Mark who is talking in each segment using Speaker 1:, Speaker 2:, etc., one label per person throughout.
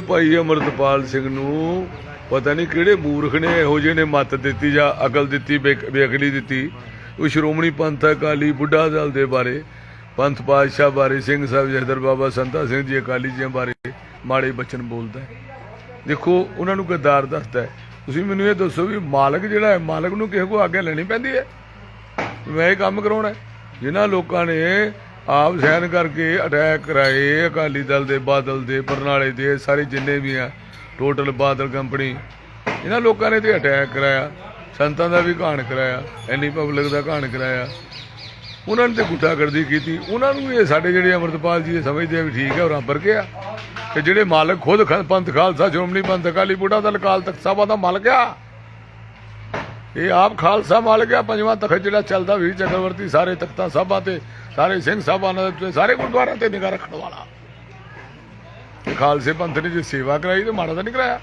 Speaker 1: ਭਾਈ ਅਮਰਤਪਾਲ ਸਿੰਘ ਨੂੰ ਪਤਾ ਨਹੀਂ ਕਿਹੜੇ ਮੂਰਖ ਨੇ, ਇਹੋ ਜਿਹੇ ਨੇ ਮੱਤ ਦਿੱਤੀ ਜਾਂ ਅਕਲ ਦਿੱਤੀ ਬੇਅਕਲੀ ਦਿੱਤੀ। ਉਹ ਸ਼੍ਰੋਮਣੀ ਪੰਥ ਅਕਾਲੀ, ਬੁੱਢਾ ਦਲ ਦੇ ਬਾਰੇ, ਪੰਥ ਪਾਤਸ਼ਾਹ ਬਾਰੇ, ਸਿੰਘ ਸਾਹਿਬ ਜਹਦਰ ਬਾਬਾ ਸੰਤਾ ਸਿੰਘ ਜੀ ਅਕਾਲੀ ਜੀ ਬਾਰੇ ਮਾੜੇ ਬਚਨ ਬੋਲਦਾ ਦੇਖੋ, ਉਹਨਾਂ ਨੂੰ ਗੱਦਾਰ ਦੱਸਦਾ ਤੁਸੀਂ ਮੈਨੂੰ ਇਹ ਦੱਸੋ ਵੀ ਮਾਲਕ ਜਿਹੜਾ ਹੈ, ਮਾਲਕ ਨੂੰ ਕਿਸੇ ਕੋ ਆਗੇ ਲੈਣੀ ਪੈਂਦੀ ਹੈ? ਮੈਂ ਇਹ ਕੰਮ ਕਰਾਉਣਾ ਹੈ। ਜਿਨ੍ਹਾਂ ਲੋਕਾਂ ਨੇ ਆਪ ਸਹਿਣ ਕਰਕੇ ਅਟੈਕ ਕਰਾਏ, ਅਕਾਲੀ ਦਲ ਦੇ ਬਾਦਲ ਦੇ, ਬਰਨਾਲੇ ਦੇ, ਸਾਰੇ ਜਿੰਨੇ ਵੀ ਆ ਟੋਟਲ ਬਾਦਲ ਕੰਪਨੀ ਇਹਨਾਂ ਲੋਕਾਂ ਨੇ ਤੇ ਅਟੈਕ ਕਰਾਇਆ, ਸੰਤਾਂ ਦਾ ਵੀ ਘਾਣ ਕਰਾਇਆ ਐਨੀ ਪਬਲਿਕ ਦਾ ਘਾਣ ਕਰਾਇਆ। ਉਹਨਾਂ ਨੇ ਤੇ ਗੁੱਟਾਗਰਦੀ ਕੀਤੀ। ਉਹਨਾਂ ਨੂੰ ਇਹ ਸਾਡੇ ਜਿਹੜੇ ਅਮਰਤਪਾਲ ਜੀ ਇਹ ਸਮਝਦੇ ਆ ਵੀ ਠੀਕ ਹੈ ਉਹ ਰੱਬ ਵਰਗੇ ਤੇ ਜਿਹੜੇ ਮਾਲਕ ਖੁਦ ਪੰਥ ਖਾਲਸਾ, ਸ਼੍ਰੋਮਣੀ ਪੰਥ ਅਕਾਲੀ ਬੁੱਢਾ ਦਲ ਕਾਲ ਤਖਤ ਸਭਾ ਦਾ ਮਾਲਕ ਆ। ਇਹ ਆਪ ਖਾਲਸਾ ਮਾਲਕ ਆ, ਪੰਜਵਾਂ ਤਖਤ ਜਿਹੜਾ ਚੱਲਦਾ, ਵੀਰ ਚੱਕਰਵਰਤੀ ਸਾਰੇ ਤਖਤਾਂ ਸਾਹਿਬਾਂ ਤੇ, ਸਾਰੇ ਸਿੰਘ ਸਾਹਿਬਾਂ ਦੇ ਸਾਰੇ ਗੁਰਦੁਆਰਿਆਂ ਤੇ ਨਿਗਾਹ ਰੱਖਣ ਵਾਲਾ। ਤੇ ਖਾਲਸੇ ਪੰਥ ਨੇ ਜੇ ਸੇਵਾ ਕਰਾਈ ਤੇ ਮਾੜਾ ਤਾਂ ਨਹੀਂ ਕਰਾਇਆ।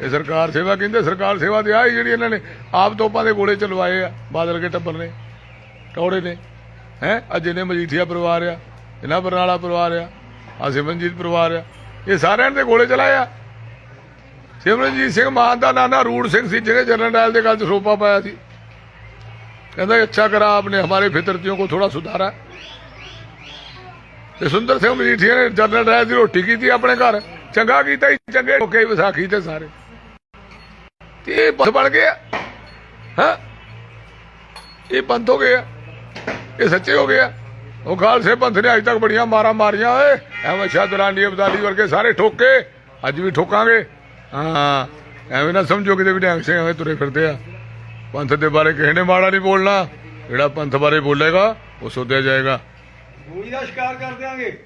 Speaker 1: ਇਹ ਸਰਕਾਰ ਸੇਵਾ ਕਹਿੰਦੇ, ਸਰਕਾਰ ਸੇਵਾ ਤੇ ਆਹੀ ਜਿਹੜੀ ਇਹਨਾਂ ਨੇ ਆਪ ਤੋਪਾਂ ਦੇ ਗੋਲੇ ਚਲਵਾਏ ਆ, ਬਾਦਲ ਕੇ ਟੱਬਰ ਨੇ, ਟੌੜੇ ਨੇ, ਹੈ? ਅਜੇ ਨੇ ਮਜੀਠੀਆ ਪਰਿਵਾਰ ਆ ਇਹਨਾਂ ਬਰਨਾਲਾ ਪਰਿਵਾਰ ਆ ਆ ਸਿਮਰਨਜੀਤ ਪਰਿਵਾਰ ਆ, ਇਹ ਸਾਰਿਆਂ ਦੇ ਗੋਲੇ ਚਲਾਏ ਆ। ਸਿਮਰਨਜੀਤ ਸਿੰਘ ਮਾਨ ਦਾ ਨਾਨਾ ਰੂੜ ਸਿੰਘ ਸੀ, ਜਿਹਨੇ ਜਨਰਲ ਡਾਇਲ ਦੇ ਗੱਲ 'ਚ ਰੋਪਾ ਪਾਇਆ ਸੀ। ਕਹਿੰਦਾ ਅੱਛਾ ਕਰਾ ਆਪਨੇ, ਹਮਾਰੇ ਫਿਤਰਤਿयों को ਥੋੜਾ ਸੁਧਾਰਾ। ਤੇ ਸੁੰਦਰ ਸਿੰਘ ਮਜੀਠੀਆ ਨੇ ਜਨਰਲ ਡਾਇਲ ਦੀ ਰੋਟੀ ਕੀਤੀ ਆਪਣੇ ਘਰ। ਚੰਗਾ ਕੀਤਾ ਚੰਗੇ ਲੋਕੇ ਵਿਸਾਖੀ ਤੇ ਸਾਰੇ। ਤੇ ਇਹ ਬੰਦ ਬਣ ਗਿਆ ਹਾਂ? ਇਹ ਬੰਦ ਹੋ ਗਿਆ ਇਹ ਸੱਚੇ ਹੋ ਗਿਆ ਉਹ ਖਾਲਸੇ ਪੰਥ ਨੇ ਅੱਜ ਤੱਕ ਬੜੀਆਂ ਮਾਰਾਂ ਮਾਰੀਆਂ, ਓਏ। ਐਵੇਂ ਸ਼ਾਦਰਾਨੀ ਅਬਦਾਲੀ ਵਰਗੇ ਸਾਰੇ ਠੋਕੇ। ਅੱਜ ਵੀ ਠੋਕਾਂਗੇ। ਹਾਂ ਐਵੇਂ ਨਾ ਸਮਝੋ ਕਿਤੇ ਵੀ ਡੈਂਗ ਸਿੰਘ ਐਵੇਂ ਤੁਰੇ ਫਿਰਦੇ ਆ। ਪੰਥ ਦੇ ਬਾਰੇ ਕਿਸੇ ਨੇ ਮਾੜਾ ਨਹੀਂ ਬੋਲਣਾ। ਜਿਹੜਾ ਪੰਥ ਬਾਰੇ ਬੋਲੇਗਾ ਉਹ ਸੋਧਿਆ ਜਾਏਗਾ।
Speaker 2: ਗੋਲੀ ਦਾ ਸ਼ਿਕਾਰ ਕਰ ਦਿਆਂਗੇ।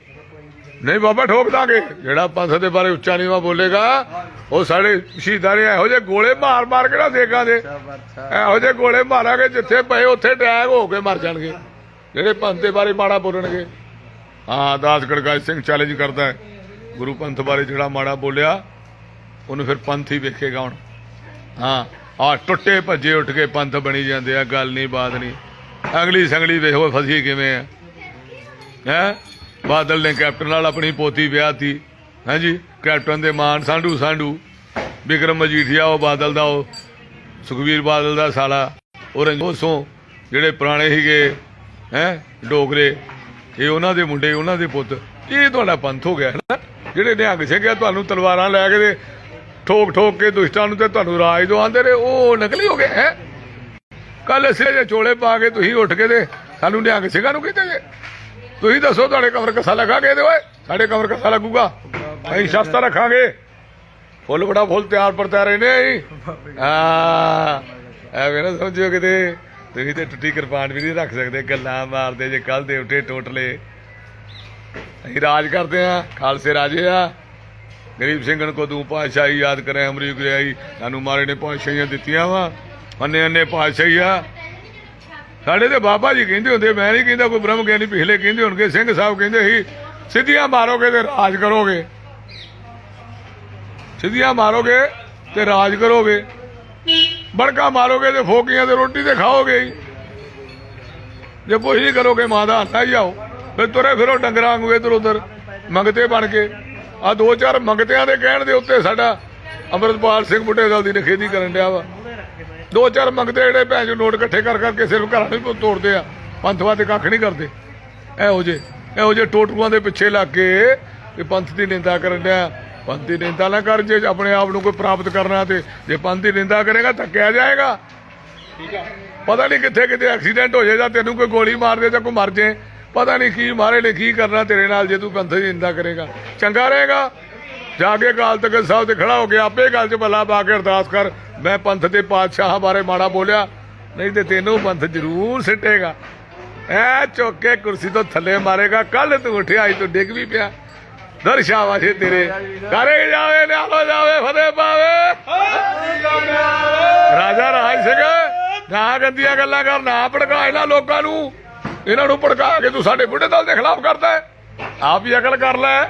Speaker 1: ਨਹੀਂ ਬਾਬਾ ਠੋਕ ਦਾਂਗੇ। ਜਿਹੜਾ ਪੰਥ ਦੇ ਬਾਰੇ ਉੱਚਾ ਨੀਵਾ ਬੋਲੇਗਾ ਉਹ ਸਾਡੇ ਸ਼ਹੀਦਾਂ ਨੇ ਇਹੋ ਜਿਹੇ ਗੋਲੇ ਮਾਰ ਮਾਰ ਕੇ ਨਾ ਦੇਖਾਂ ਦੇ। ਇਹੋ ਜਿਹੇ ਗੋਲੇ ਮਾਰਾਂਗੇ ਜਿੱਥੇ ਪਏ ਉੱਥੇ ਟੈਗ ਹੋ ਕੇ ਮਰ ਜਾਣਗੇ। ਜਿਹੜੇ ਪੰਥ ਦੇ ਬਾਰੇ ਮਾੜਾ ਬੋਲਣਗੇ। ਹਾਂ ਦਾਸ ਗੜਗਾਜ ਸਿੰਘ ਚੈਲੰਜ ਕਰਦਾ ਹੈ। ਗੁਰੂ ਪੰਥ ਬਾਰੇ ਜਿਹੜਾ ਮਾੜਾ ਬੋਲਿਆ ਉਹਨੂੰ ਫਿਰ ਪੰਥ ਹੀ ਵੇਖੇਗਾ ਹੁਣ। ਹਾਂ ਆ ਟੁੱਟੇ ਭੱਜੇ ਉੱਠ ਕੇ ਪੰਥ ਬਣੀ ਜਾਂਦੇ ਆ, ਗੱਲ ਨਹੀਂ, ਬਾਤ ਨਹੀਂ। ਅਗਲੀ ਸੰਗਲੀ ਵੇਖੋ ਫਸੀ ਕਿਵੇਂ ਆ। ਹੈ? ਬਾਦਲ ਨੇ ਕੈਪਟਨ ਨਾਲ ਆਪਣੀ ਪੋਤੀ ਵਿਆਹਤੀ ਹਾਂਜੀ, ਕੈਪਟਨ ਦੇ ਮਾਨ ਸਾਂਢੂ ਸਾਂਢੂ। ਵਿਕਰਮ ਮਜੀਠੀਆ ਉਹ ਬਾਦਲ ਦਾ, ਉਹ ਸੁਖਵੀਰ ਬਾਦਲ ਦਾ ਸਾਲਾ। ਉਹ ਰੰਗੋਸੋਂ ਜਿਹੜੇ ਪੁਰਾਣੇ ਸੀਗੇ, ਹੈ, ਡੋਗਰੇ। ਇਹ ਉਹਨਾਂ ਦੇ ਮੁੰਡੇ, ਉਹਨਾਂ ਦੇ ਪੁੱਤ। ਇਹ ਤੁਹਾਡਾ ਪੰਥ ਹੋ ਗਿਆ ਹੈ ਨਾ ਜਿਹੜੇ ਨਿਹੰਗ ਸਿੰਘਿਆ ਤੁਹਾਨੂੰ ਤਲਵਾਰਾਂ ਲੈ ਕੇ ਠੋਕ ਠੋਕ ਕੇ ਦੁਸ਼ਟਾਂ ਨੂੰ ਤੇ ਤੁਹਾਨੂੰ ਰਾਜ ਦੋ ਆਂਦੇ ਰਹੇ, ਉਹ ਨਕਲੀ ਹੋ ਗਏ, ਹੈ? ਕੱਲ ਅਸੀਂ ਜੇ ਚੋਲੇ ਪਾ ਕੇ ਤੁਸੀਂ ਉੱਠ ਕੇ ਤੇ ਸਾਨੂੰ ਨਿਹੰਗ ਸਿੰਘਾਂ ਨੂੰ ਕਹਿੰਦੇ ਜੇ? ਤੁਸੀਂ ਦੱਸੋ ਤੁਹਾਡੇ ਕਮਰ ਕਸਾ ਲਗਾਗੇ ਤੇ ਓਏ, ਸਾਡੇ ਕਮਰ ਕਸਾ ਲੱਗੂਗਾ? ਅਸੀਂ ਸ਼ਸਤਰ ਰੱਖਾਂਗੇ। ਫੁੱਲ ਬੜਾ ਫੁੱਲ ਤਿਆਰ ਪਰ ਤਿਆਰ ਨੇ ਅਸੀਂ। ਹਾਂ। ਐਵੇਂ ਨਾ ਸਮਝਿਓ ਕਿਤੇ। ਤੁਸੀਂ ਤੇ ਟੁੱਟੀ ਕਿਰਪਾਨ ਵੀ ਨਹੀਂ ਰੱਖ ਸਕਦੇ, ਗੱਲਾਂ ਮਾਰਦੇ ਜੇ ਕੱਲ ਦੇ ਉੱਠੇ ਟੋਟਲੇ। ਅਸੀਂ ਰਾਜ ਕਰਦੇ ਆ ਖਾਲਸੇ ਰਾਜੇ ਆ। ਗਰੀਬ ਸਿੰਘਨ ਕੋ ਤੂੰ ਪਾਤਸ਼ਾਹੀ ਯਾਦ ਕਰੇ ਅਮਰੀਕ ਰਿਆਈ ਸਾਨੂੰ ਮਾਰੇ ਨੇ ਪਾਤਸ਼ਾਹੀਆਂ ਦਿੱਤੀਆਂ ਵਾ। ਅੰਨੇ ਅੰਨੇ ਪਾਤਸ਼ਾਹੀਆ ਸਾਡੇ ਤੇ ਬਾਬਾ ਜੀ ਕਹਿੰਦੇ ਹੁੰਦੇ, ਮੈਂ ਨਹੀਂ ਕਹਿੰਦਾ ਕੋਈ ਬ੍ਰਹਮ ਗਿਆਨੀ ਪਿਛਲੇ ਕਹਿੰਦੇ ਹੋਣਗੇ, ਸਿੰਘ ਸਾਹਿਬ ਕਹਿੰਦੇ ਸੀ, ਸਿੱਧੀਆਂ ਮਾਰੋਗੇ ਤੇ ਰਾਜ ਕਰੋਗੇ। ਸਿੱਧੀਆਂ ਮਾਰੋਗੇ ਤੇ ਰਾਜ ਕਰੋਗੇ। ਬੜਕਾ ਮਾਰੋਗੇ ਤੇ ਫੋਕੀਆਂ ਤੇ ਰੋਟੀ ਤੇ ਖਾਓਗੇ ਜੇ ਕੁਛ ਨਹੀਂ ਕਰੋਗੇ, ਮਾਂ ਦਾ ਹੱਥਾ ਹੀ ਆਓ ਫਿਰ ਤੁਰੇ ਫਿਰੋ ਡੰਗਰਾਂ ਵਾਂਗੂ ਇੱਧਰ ਉੱਧਰ ਮੰਗਤੇ ਬਣ ਕੇ। ਆ ਦੋ ਚਾਰ ਮੰਗਤਿਆਂ ਦੇ ਕਹਿਣ ਦੇ ਉੱਤੇ ਸਾਡਾ ਅਮਰਤਪਾਲ ਸਿੰਘ ਬੁੱਢੇ ਦਲ ਦੀ ਨਖੇਦੀ ਕਰਨ ਡਿਆ ਵਾ। ਦੋ ਚਾਰ ਮੰਗਤੇ ਜਿਹੜੇ ਭੈਣ ਚੋ ਨੋਟ ਇਕੱਠੇ ਕਰ ਕਰਕੇ ਸਿਰਫ ਘਰਾਂ ਨੂੰ ਤੋੜਦੇ ਆ। ਪੰਥਵਾ ਤੇ ਕੱਖ ਨਹੀਂ ਕਰਦੇ। ਇਹੋ ਜੇ ਇਹੋ ਜੇ ਟੋਟੂਆਂ ਦੇ ਪਿੱਛੇ ਲੱਗ ਕੇ ਤੇ ਪੰਥ ਦੀ ਨਿੰਦਾ ਕਰਨ ਡਿਆ। ਪੰਥ ਦੀ ਨਿੰਦਾ ਨਾ ਕਰ ਜੇ ਆਪਣੇ ਆਪ ਨੂੰ ਕੋਈ ਪ੍ਰਾਪਤ ਕਰਨਾ ਤੇ ਜੇ ਪੰਥ ਦੀ ਨਿੰਦਾ ਕਰੇਗਾ ਧੱਕਿਆ ਜਾਏਗਾ। ਪਤਾ ਨਹੀਂ ਕਿੱਥੇ ਕਿਤੇ ਐਕਸੀਡੈਂਟ ਹੋ ਜਾਏ ਜਾਂ ਤੈਨੂੰ ਕੋਈ ਗੋਲੀ ਮਾਰ ਦੇ ਜਾਂ ਕੋਈ ਮਰ ਜਾਏ ਪਤਾ ਨਹੀਂ ਕੀ ਮਾਰੇ ਨੇ ਕੀ ਕਰਨਾ ਤੇਰੇ ਨਾਲ ਜੇ ਤੂੰ ਪੰਥ ਦੀ ਕਰੇਗਾ। ਚੰਗਾ ਰਹੇਗਾ। ਜਾ ਕੇ ਅਕਾਲ ਤਖਤ ਸਾਹਿਬ ਤੇ ਖੜਾ ਹੋ ਕੇ ਆਪੇ ਗੱਲ 'ਚ ਬੱਲਾ ਪਾ ਕੇ ਅਰਦਾਸ ਕਰ। ਮੈਂ ਪੰਥ ਦੇ ਪਾਤਸ਼ਾਹ ਬਾਰੇ ਮਾੜਾ ਬੋਲਿਆ। ਨਹੀਂ ਤੇ ਤੈਨੂੰ ਪੰਥ ਜ਼ਰੂਰ ਸਿੱਟੇਗਾ। ਐ ਚੁੱਕ ਕੇ ਕੁਰਸੀ ਤੋਂ ਥੱਲੇ ਮਾਰੇਗਾ। ਕੱਲ ਤੂੰ ਉੱਠਿਆ ਅੱਜ ਤੂੰ ਡਿੱਗ ਵੀ ਪਿਆ। ਦਰਸ਼ਾਵਾ ਜੇ ਤੇਰੇ। ਕਰੇ ਜਾਵੇ ਨਿਆਲੋ ਜਾਵੇ, ਫਤਿਹ ਪਾਵੇ। ਰਾਜਾ ਰਾਜ ਸਿੰਘ, ਨਾ ਗੰਦੀਆਂ ਗੱਲਾਂ ਕਰ ਨਾ ਭੜਕਾ ਇਹਨਾਂ ਲੋਕਾਂ ਨੂੰ। ਇਹਨਾਂ ਨੂੰ ਭੜਕਾ ਕੇ ਤੂੰ ਸਾਡੇ ਬੁੱਢੇ ਦਲ ਦੇ ਖਿਲਾਫ ਕਰਦਾ ਹੈ। ਆਪ ਹੀ ਅਕਲ ਕਰ ਲੈ